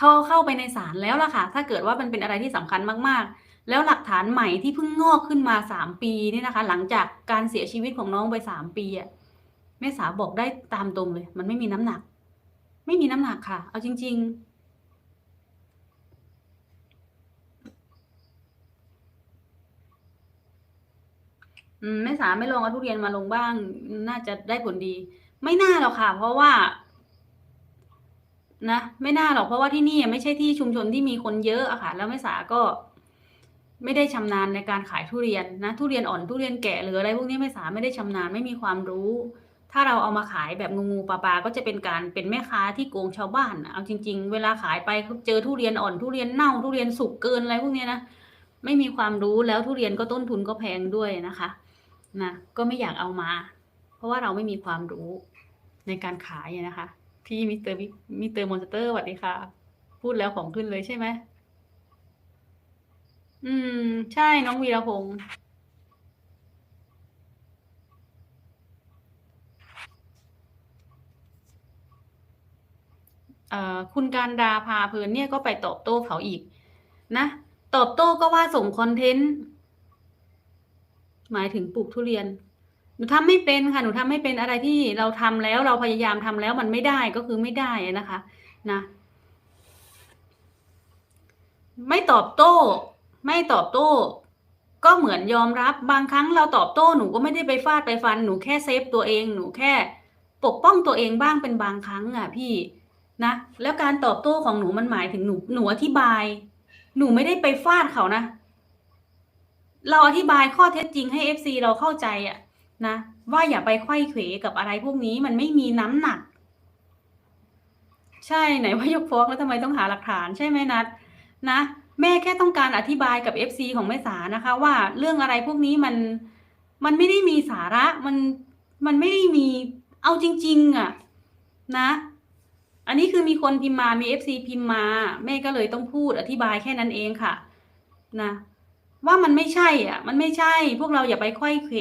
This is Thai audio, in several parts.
เข้าเข้าไปในศาลแล้วล่ะค่ะ ถ้าเกิดว่ามันเป็นอะไรที่สำคัญมากๆ แล้วหลักฐานใหม่ที่เพิ่งงอกขึ้นมาสามปีนี่นะคะ หลังจากการเสียชีวิตของน้องไปสามปีอะแม่สาบอกได้ตามตรงเลย มันไม่มีน้ำหนัก ไม่มีน้ำหนักค่ะ เอาจริง ๆแม่สาไม่ลองเอาทุเรียนมาลงบ้าง น่าจะได้ผลดี ไม่น่าหรอกค่ะ เพราะว่า นะไม่น่าหรอกเพราะว่าที่นี่ไม่ใช่ที่ชุมชนที่มีคนเยอะอะค่ะแล้วแม่สาก็ ไม่ได้ชำนาญในการขายทุเรียนนะทุเรียนอ่อนทุเรียนแก่หรืออะไรพวกนี้แม่สาไม่ได้ชำนาญไม่มีความรู้ ถ้าเราเอามาขายแบบงูงูปลาปลาก็จะเป็นการเป็นแม่ค้าที่โกงชาวบ้านเอาจริง ๆ เวลาขายไปเจอทุเรียนอ่อนทุเรียนเน่าทุเรียนสุกเกินอะไรพวกนี้นะไม่มีความรู้แล้วทุเรียนก็ต้นทุนก็แพงด้วยนะคะนะก็ไม่อยากเอามา เพราะว่าเราไม่มีความรู้ในการขายนะคะ พี่มิสเตอร์มิสเตอร์มอนสเตอร์สวัสดีค่ะ พูดแล้วของขึ้นเลยใช่ไหม อืม ใช่น้องวีรพงศ์คุณการดาพาเพลินเนี่ยก็ไปตอบโต้เขาอีก นะ ตอบโต้ก็ว่าส่งคอนเทนต์ หมายถึงปลูกทุเรียน นูทำไม่เป็นค่ะ หนูทำไม่เป็นอะไรที่เราทำแล้วเราพยายามทำแล้วมันไม่ได้ก็คือไม่ได้นะคะ นะ ไม่ตอบโต้ ไม่ตอบโต้ ก็เหมือนยอมรับบางครั้งเราตอบโต้หนูก็ไม่ได้ไปฟาดไปฟันหนูแค่เซฟตัวเองหนูแค่ ปกป้องตัวเองบ้างเป็นบางครั้งอะ พี่นะแล้วการตอบโต้ของหนูมันหมายถึงหนูหนูอธิบาย หนูไม่ได้ไปฟาดเขานะ เราอธิบายข้อเท็จจริงให้ FC เราเข้าใจอะ นะว่าอย่าไปไขว้เขวกับอะไรพวกนี้มันไม่มีน้ำหนัก ใช่ไหนว่ายกฟ้องแล้วทำไมต้องหาหลักฐานใช่ไหมนัดนะแม่แค่ต้องการอธิบายกับ FC ของแม่สานะคะ ว่าเรื่องอะไรพวกนี้มันมันไม่ได้มีสาระมันมันไม่ได้มีเอาจริง ๆอะนะ อันนี้คือมีคนพิมพ์มามี FC พิมพ์มา แม่ก็เลยต้องพูดอธิบายแค่นั้นเองค่ะ นะ ว่ามันไม่ใช่อะ มันไม่ใช่ พวกเราอย่าไปไขว้เขว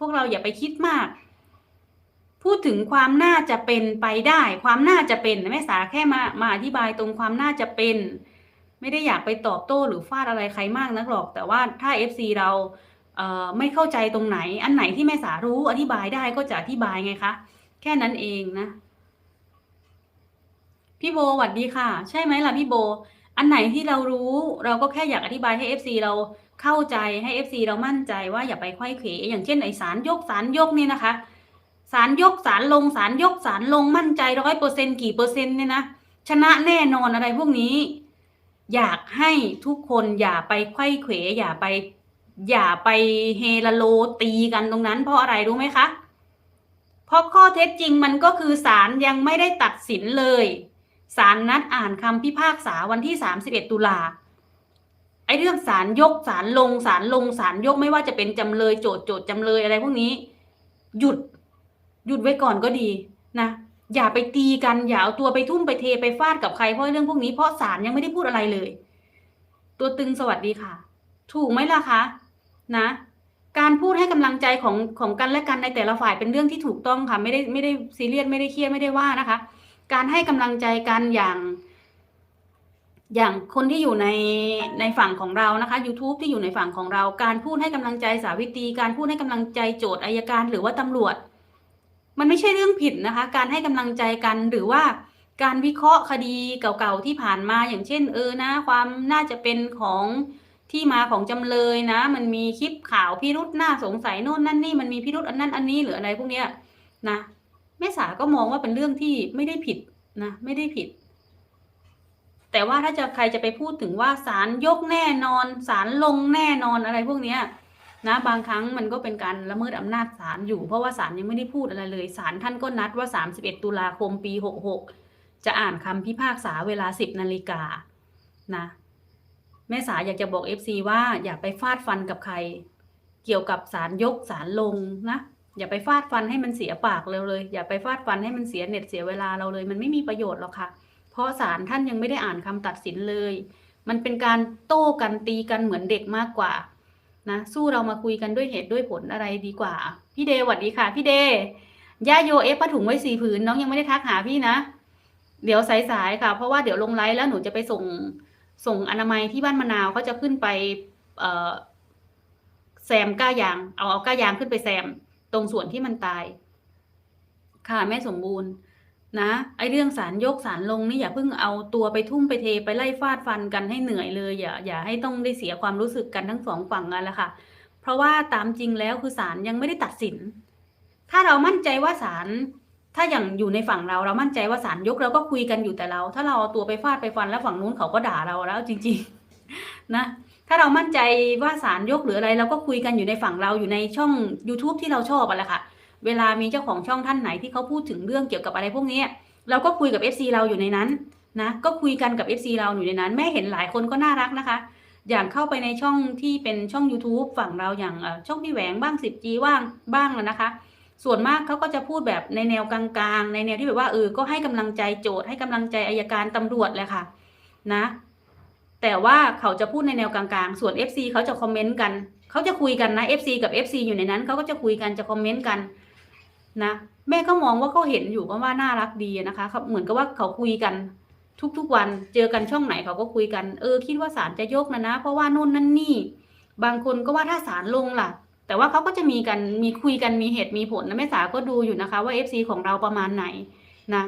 พวกเราอย่าไปคิดมาก พูดถึงความน่าจะเป็นไปได้ ความน่าจะเป็นแม่สาแค่มามาอธิบายตรงความน่าจะเป็น ไม่ได้อยากไปตอบโต้หรือฟาดอะไรใครมากนักหรอก แต่ว่าถ้า FC เราเไม่เข้าใจตรงไหน อันไหนที่แม่สารู้อธิบายได้ก็จะอธิบายไงคะแค่นั้นเองนะ พี่โบสวัสดีค่ะ ใช่ไหมล่ะพี่โบ อันไหนที่เรารู้เราก็แค่อยากอธิบายให้ FC เราเข้าใจให้ FC เรามั่นใจว่าอย่าไปไขว้เขวอย่างเช่นไอสารยกสารยกเนี่ยนะคะ สารยกสารลงสารยกสารลงมั่นใจร้อยเปอร์เซ็นกี่เปอร์เซ็นต์เนี่ยนะชนะแน่นอนอะไรพวกนี้ อยากให้ทุกคนอย่าไปไขว้เขวอย่าไป อย่าไปเฮลโลตีกันตรงนั้น เพราะอะไรรู้ไหมคะ เพราะข้อเท็จจริงมันก็คือศาลยังไม่ได้ตัดสินเลย ศาลนัดอ่านคำพิพากษาวันที่ 31 ตุลาไอ้เรื่องศาลยกศาลลงศาลลงศาลยกไม่ว่าจะเป็นจำเลยโจทย์โจทย์จำเลยอะไรพวกนี้ หยุดหยุดไว้ก่อนก็ดีนะอย่าไปตีกันอย่าเอาตัวไปทุ่มไปเทไปฟาดกับใครเพราะเรื่องพวกนี้เพราะศาลยังไม่ได้พูดอะไรเลย ตัวตึงสวัสดีค่ะ ถูกไหมล่ะคะนะ การพูดให้กำลังใจของของกันและกันในแต่ละฝ่ายเป็นเรื่องที่ถูกต้องค่ะ ไม่ได้ไม่ได้ซีเรียสไม่ได้เครียดไม่ได้ว่านะคะ การให้กำลังใจกันอย่าง อย่างคนที่อยู่ในในฝั่งของเรานะคะ YouTube ที่อยู่ในฝั่งของเรา การพูดให้กำลังใจสาวิตรีการพูดให้กำลังใจโจทย์อายการ หรือว่าตำรวจ มันไม่ใช่เรื่องผิดนะคะ การให้กำลังใจกันหรือว่าการวิเคราะห์คดีเก่าๆที่ผ่านมาอย่างเช่น เออนะ ความน่าจะเป็นของที่มาของจำเลยนะ มันมีคลิปข่าวพิรุษน่าสงสัยโน่นนั่นนี่มันมีพิรุษอันนั้นอันนี้หรืออะไรพวกเนี้ยนะ แม่สาก็มองว่าเป็นเรื่องที่ไม่ได้ผิดนะไม่ได้ผิด แต่ว่าถ้าจะใครจะไปพูดถึงว่าศาลยกแน่นอนศาลลงแน่นอนอะไรพวกเนี้ยนะบางครั้งมันก็เป็นการละเมิดอำนาจศาลอยู่ เพราะว่าศาลยังไม่ได้พูดอะไรเลยศาลท่านก็นัดว่า 31 ตุลาคมปี 66 จะอ่านคำพิพากษาเวลา 10นาฬิกานะแม่สาอยากจะบอก FC ว่าอย่าไปฟาดฟันกับใคร เกี่ยวกับศาลยกศาลลงนะ อย่าไปฟาดฟันให้มันเสียปากเราเลย อย่าไปฟาดฟันให้มันเสียเน็ตเสียเวลาเราเลย มันไม่มีประโยชน์หรอกค่ะ เพราะศาลท่านยังไม่ได้อ่านคำตัดสินเลย มันเป็นการโต้กันตีกันเหมือนเด็กมากกว่านะสู้เรามาคุยกันด้วยเหตุด้วยผลอะไรดีกว่า พี่เดย์หวัดดีค่ะ พี่เดย์ย่าโยเอฟผ้าถุงไว้สี่ผืนน้องยังไม่ได้ทักหาพี่นะ เดี๋ยวสายๆค่ะ เพราะว่าเดี๋ยวลงไลฟ์แล้วหนูจะไปส่งส่งอนามัยที่บ้านมะนาวเขาจะขึ้นไปแซมก้ายาง เอาเอาก้ายางขึ้นไปแซม ตรงส่วนที่มันตาย ค่ะแม่สมบูรณ์ นะไอเรื่องสารยกสารลงนี่อย่าเพิ่งเอาตัวไปทุ่มไปเทไปไล่ฟาดฟันกันให้เหนื่อยเลยอย่าอย่าให้ต้องได้เสียความรู้สึกกันทั้งสองฝั่งกันละค่ะ เพราะว่าตามจริงแล้วคือศาลยังไม่ได้ตัดสิน ถ้าเรามั่นใจว่าศาลถ้าอย่างอยู่ในฝั่งเราเรามั่นใจว่าศาลยกเราก็คุยกันอยู่แต่เรา ถ้าเราเอาตัวไปฟาดไปฟันแล้วฝั่งนู้นเขาก็ด่าเราแล้วจริง ๆ นะ ถ้าเรามั่นใจว่าศาลยกหรืออะไรเราก็คุยกันอยู่ในฝั่งเราอยู่ในช่อง YouTube ที่เราชอบอะแหละค่ะ เวลามีเจ้าของช่องท่านไหนที่เขาพูดถึงเรื่องเกี่ยวกับอะไรพวกนี้ เราก็คุยกับ FC เราอยู่ในนั้นนะ ก็คุยกันกับ FC เราอยู่ในนั้น แม่เห็นหลายคนก็น่ารักนะคะ อย่างเข้าไปในช่องที่เป็นช่อง YouTube ฝั่งเราอย่างช่องพี่แหวงบ้าง 10G ว่างบ้างแล้วนะคะ ส่วนมากเขาก็จะพูดแบบในแนวกลางๆ ในแนวที่แบบว่าเออก็ให้กำลังใจโจทย์ให้กำลังใจอายการตำรวจเลยค่ะนะ แต่ว่าเขาจะพูดในแนวกลางๆ ส่วน FC เขาจะคอมเมนต์กันเขาจะคุยกันนะ FC กับ FC อยู่ในนั้นเขาก็จะคุยกันจะคอมเมนต์กันนะแม่ก็มองว่าเขาเห็นอยู่ก็ว่าน่ารักดีนะคะเขาเหมือนกับว่าเขาคุยกันทุกๆวันเจอกันช่องไหนเขาก็คุยกัน เออ คิดว่าศาลจะยกนะนะ เพราะว่านู่นนั่นนี่ บางคนก็ว่าถ้าศาลลงล่ะ แต่ว่าเขาก็จะมีกันมีคุยกันมีเหตุมีผลนะแม่สาก็ดูอยู่นะคะ ว่า FC ของเราประมาณไหนนะ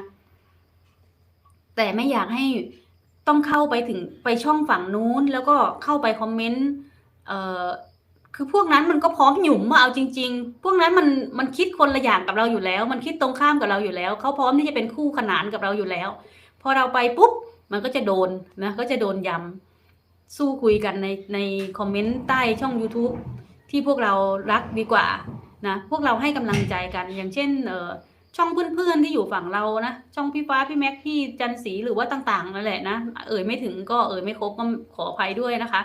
แต่ไม่อยากให้ ต้องเข้าไปถึงไปช่องฝั่งนู้น แล้วก็เข้าไปคอมเมนต์เอ่อคือพวกนั้นมันก็พร้อมหยุมมาเอาจริง ๆ พวกนั้นมันมันคิดคนละอย่างกับเราอยู่แล้ว มันคิดตรงข้ามกับเราอยู่แล้ว เขาพร้อมที่จะเป็นคู่ขนานกับเราอยู่แล้ว พอเราไปปุ๊บมันก็จะโดนนะก็จะโดนยำสู้คุยกันในในคอมเมนต์ใต้ช่อง YouTube ที่พวกเรารักดีกว่านะพวกเราให้กำลังใจกันอย่างเช่นเออ ช่องเพื่อนๆที่อยู่ฝั่งเรานะ ช่องพี่ฟ้าพี่แม็กพี่จันสีหรือว่าต่างๆนั่นแหละนะ เอ่ยไม่ถึงก็เอ่ยไม่ครบก็ขออภัยด้วยนะคะ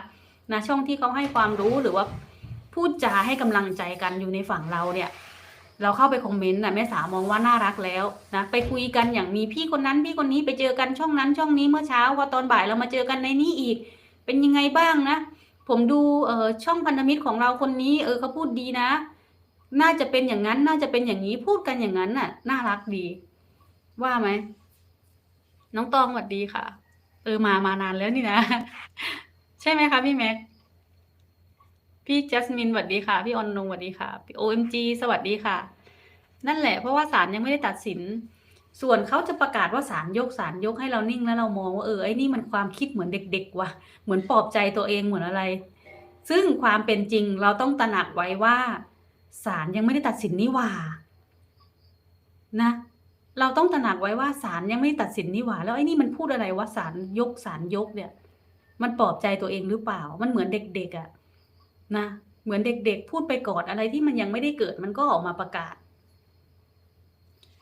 นะช่องที่เขาให้ความรู้หรือว่าพูดจาให้กำลังใจกันอยู่ในฝั่งเราเนี่ย เราเข้าไปคอมเมนต์นะแม่สามองว่าน่ารักแล้วนะไปคุยกันอย่างมีพี่คนนั้นพี่คนนี้ไปเจอกันช่องนั้นช่องนี้เมื่อเช้าพอตอนบ่ายเรามาเจอกันในนี้อีก เป็นยังไงบ้างนะ ผมดูเออช่องพันธมิตรของเราคนนี้เออเขาพูดดีนะ น่าจะเป็นอย่างนั้น น่าจะเป็นอย่างนี้พูดกันอย่างนั้นน่ะ น่ารักดี ว่าไหม น้องตองสวัสดีค่ะ เออมามานานแล้วนี่นะ ใช่ไหมคะพี่แม็ก พี่จัสมินสวัสดีค่ะ พี่ออนนงสวัสดีค่ะพี่โอเอ็มจีสวัสดีค่ะ นั่นแหละเพราะว่าศาลยังไม่ได้ตัดสิน ส่วนเขาจะประกาศว่าศาลยกศาลยกให้เรานิ่งแล้วเรามองว่าเออไอ้นี่มันความคิดเหมือนเด็ก ๆ ว่ะ เหมือนปลอบใจตัวเองเหมือนอะไร ซึ่งความเป็นจริงเราต้องตระหนักไว้ว่า ศาลยังไม่ได้ตัดสินนี่หว่า นะ เราต้องตระหนักไว้ว่าศาลยังไม่ได้ตัดสินนี่หว่า แล้วไอ้นี่มันพูดอะไรว่าศาลยกศาลยกเนี่ย มันปลอบใจตัวเองหรือเปล่า มันเหมือนเด็กๆอะ่ะ นะ เหมือนเด็กๆ พูดไปก่อนอะไรที่มันยังไม่ได้เกิด มันก็ออกมาประกาศ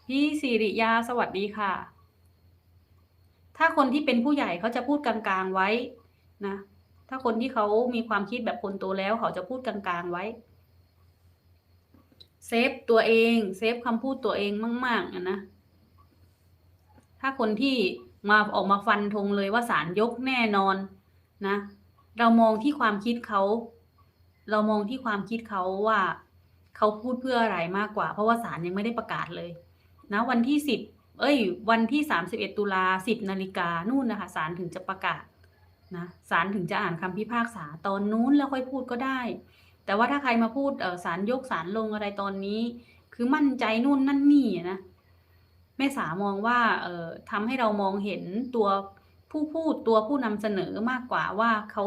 พี่สิริยาสวัสดีค่ะ ถ้าคนที่เป็นผู้ใหญ่เขาจะพูดกลางๆไว้ นะ ถ้าคนที่เขามีความคิดแบบคนโตแล้วเขาจะพูดกลางๆไว้ เซฟตัวเองเซฟคำพูดตัวเองมากๆอะนะถ้าคนที่มาออกมาฟันธงเลยว่าศาลยกแน่นอนนะ เรามองที่ความคิดเขาเรามองที่ความคิดเขาว่าเขาพูดเพื่ออะไรมากกว่า เพราะว่าศาลยังไม่ได้ประกาศเลย นะวันที่สิบเอ้ย วันที่สามสิบเอ็ดตุลาสิบนาฬิกานู่นนะคะศาลถึงจะประกาศนะศาลถึงจะอ่านคำพิพากษาตอนนู้นแล้วค่อยพูดก็ได้ แต่ว่าถ้าใครมาพูดเออศาลยกศาลลงอะไรตอนนี้ คือมั่นใจนู่นนั่นนี่นะแม่สามองว่าเออทำให้เรามองเห็นตัวผู้พูดตัวผู้นำเสนอมากกว่าว่าเขา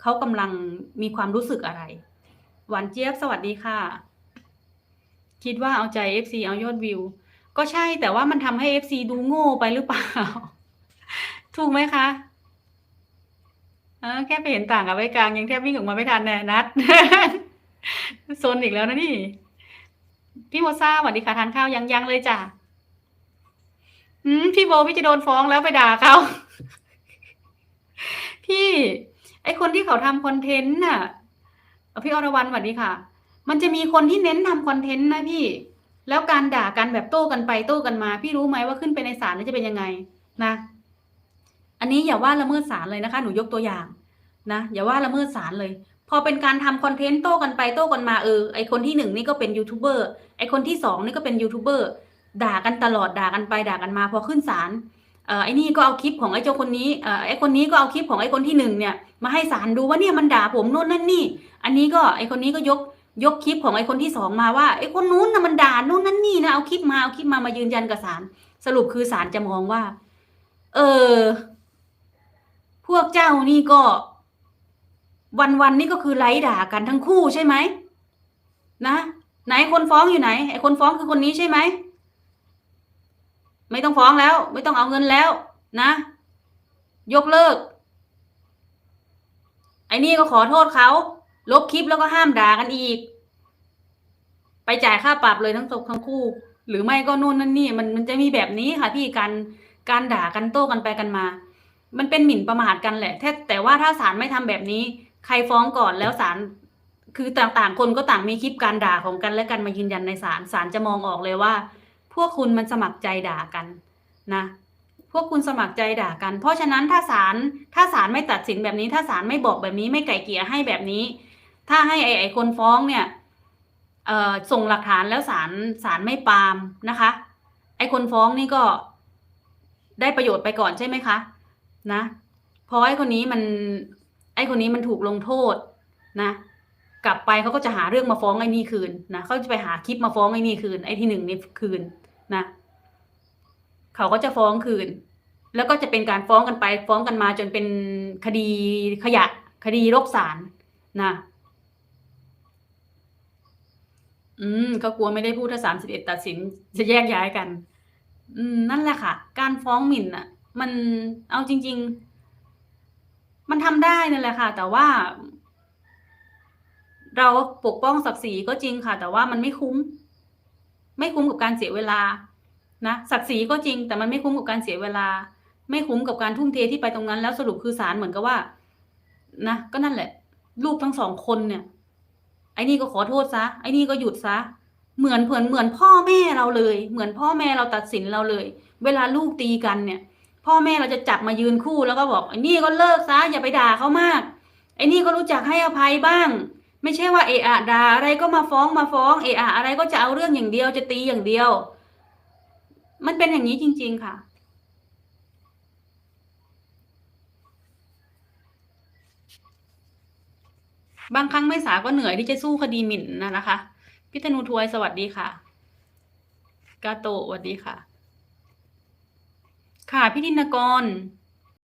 เขากำลังมีความรู้สึกอะไร หวานเจี๊ยบสวัสดีค่ะ คิดว่าเอาใจ FC เอายอดวิว ก็ใช่แต่ว่ามันทำให้ FC ดูโง่ไปหรือเปล่า ถูกไหมคะ อแค่ไปเห็นต่างกับไว้กลางยังแทบวิ่งออกมาไม่ทันแน่นัดโซนอีกแล้วนะนี่ พี่โมซ่าสวัสดีค่ะทานข้าวยังยังเลยจ้ะอืมพี่โบพี่จะโดนฟ้องแล้วไปด่าเขาพี่ ไอคนที่เขาทำคอนเทนต์น่ะพี่อรวรรณสวัสดีค่ะ มันจะมีคนที่เน้นทำคอนเทนต์นะพี่ แล้วการด่ากันแบบโต้กันไปโต้กันมา พี่รู้ไหมว่าขึ้นไปในศาลแล้วจะเป็นยังไง นะ อันนี้อย่าว่าละเมิดศาลเลยนะคะ หนูยกตัวอย่างนะอย่าว่าละเมิดศาลเลย พอเป็นการทำคอนเทนต์โต้กันไปโต้กันมาเออไอคนที่หนึ่งนี่ก็เป็นยูทูบเบอร์ไอคนที่สองนี่ก็เป็นยูทูบเบอร์ด่ากันตลอดด่ากันไปด่ากันมา พอขึ้นศาลเอ่อไอนี่ก็เอาคลิปของไอเจ้าคนนี้เอ่อไอคนนี้ก็เอาคลิปของไอคนที่หนึ่งเนี่ยมาให้ศาลดูว่าเนี่ยมันด่าผมโน่นนั่นนี่ อันนี้ก็ไอคนนี้ก็ยกยกคลิปของไอคนที่สองมาว่าไอคนนู้นนะมันด่าโน่นนั่นนี่นะเอาคลิปมาเอาคลิปมามายืนยันกับศาลสรุปคือศาลจะมองว่า เออ พวกเจ้านี่ก็ วันวันนี่ก็คือไล่ด่ากันทั้งคู่ใช่ไหมนะไหนคนฟ้องอยู่ไหนไอ้คนฟ้องคือคนนี้ใช่ไหมไม่ต้องฟ้องแล้ว ไม่ต้องเอาเงินแล้ว นะ ยกเลิก ไอ้นี่ก็ขอโทษเขาลบคลิปแล้วก็ห้ามด่ากันอีก ไปจ่ายค่าปรับเลยทั้งตกทั้งคู่ หรือไม่ก็นู่นนั่นนี่ มันมันจะมีแบบนี้ค่ะพี่การการด่ากันโต้กันไปกันมา มันเป็นหมิ่นประมาทกันแหละแต่แต่ว่าถ้าศาลไม่ทำแบบนี้ ใครฟ้องก่อนแล้วศาลคือต่างๆ คนก็ต่างมีคลิปการด่าของกันและกันมายืนยันในศาลศาลจะมองออกเลยว่า พวกคุณมันสมัครใจด่ากันนะ พวกคุณสมัครใจด่ากัน เพราะฉะนั้นถ้าศาลถ้าศาลไม่ตัดสินแบบนี้ ถ้าศาลไม่บอกแบบนี้ไม่ไก่เกี่ยให้แบบนี้ ถ้าให้ไอ้ไอ้คนฟ้องเนี่ยเอ่อส่งหลักฐานแล้วศาลศาลไม่ปามนะคะ ไอ้คนฟ้องนี่ก็ได้ประโยชน์ไปก่อนใช่ไหมคะ นะพราะไอ้คนนี้มัน ไอ้คนนี้มันถูกลงโทษนะ กลับไปเขาก็จะหาเรื่องมาฟ้องไอ้นี่คืนนะเขาจะไปหาคลิปมาฟ้องไอ้นี่คืน ไอ้ที่หนึ่งนี่คืนนะเขาก็จะฟ้องคืน แล้วก็จะเป็นการฟ้องกันไป ฟ้องกันมาจนเป็นคดีขยะ คดีโรกศาลนะอืมก็กลัวไม่ได้พูดถ้าสามสิบเอ็ดตัดสินจะแยกย้ายกัน อืมนั่นแหละค่ะ การฟ้องหมิ่นอะ มันเอาจริง ๆ มันทำได้นั่นแหละค่ะ แต่ว่า เราปกป้องศักดิ์ศรีก็จริงค่ะ แต่ว่ามันไม่คุ้ม ไม่คุ้มกับการเสียเวลานะศักดิ์ศรีก็จริง แต่มันไม่คุ้มกับการเสียเวลา ไม่คุ้มกับการทุ่มเทที่ไปตรงนั้น แล้วสรุปคือศาลเหมือนกับว่า นะก็นั่นแหละ ลูกทั้งสองคนเนี่ย ไอ้นี่ก็ขอโทษซะไอ้นี่ก็หยุดซะเหมือนเหมือนเหมือนพ่อแม่เราเลย เหมือนพ่อแม่เราตัดสินเราเลย เวลาลูกตีกันเนี่ย พ่อแม่เราจะจับมายืนคู่แล้วก็บอกไอ้นี่ก็เลิกซะอย่าไปด่าเขามาก ไอ้นี่ก็รู้จักให้อภัยบ้าง ไม่ใช่ว่าเอะอะด่าอะไรก็มาฟ้องมาฟ้องเอะอะอะไรก็จะเอาเรื่องอย่างเดียวจะตีอย่างเดียว มันเป็นอย่างนี้จริง ๆค่ะ บางครั้งไม่สาก็เหนื่อยที่จะสู้คดีหมิ่นนะนะคะ พิธนูทวยสวัสดีค่ะ กาโตสวัสดีค่ะ ค่ะ พี่ธินกร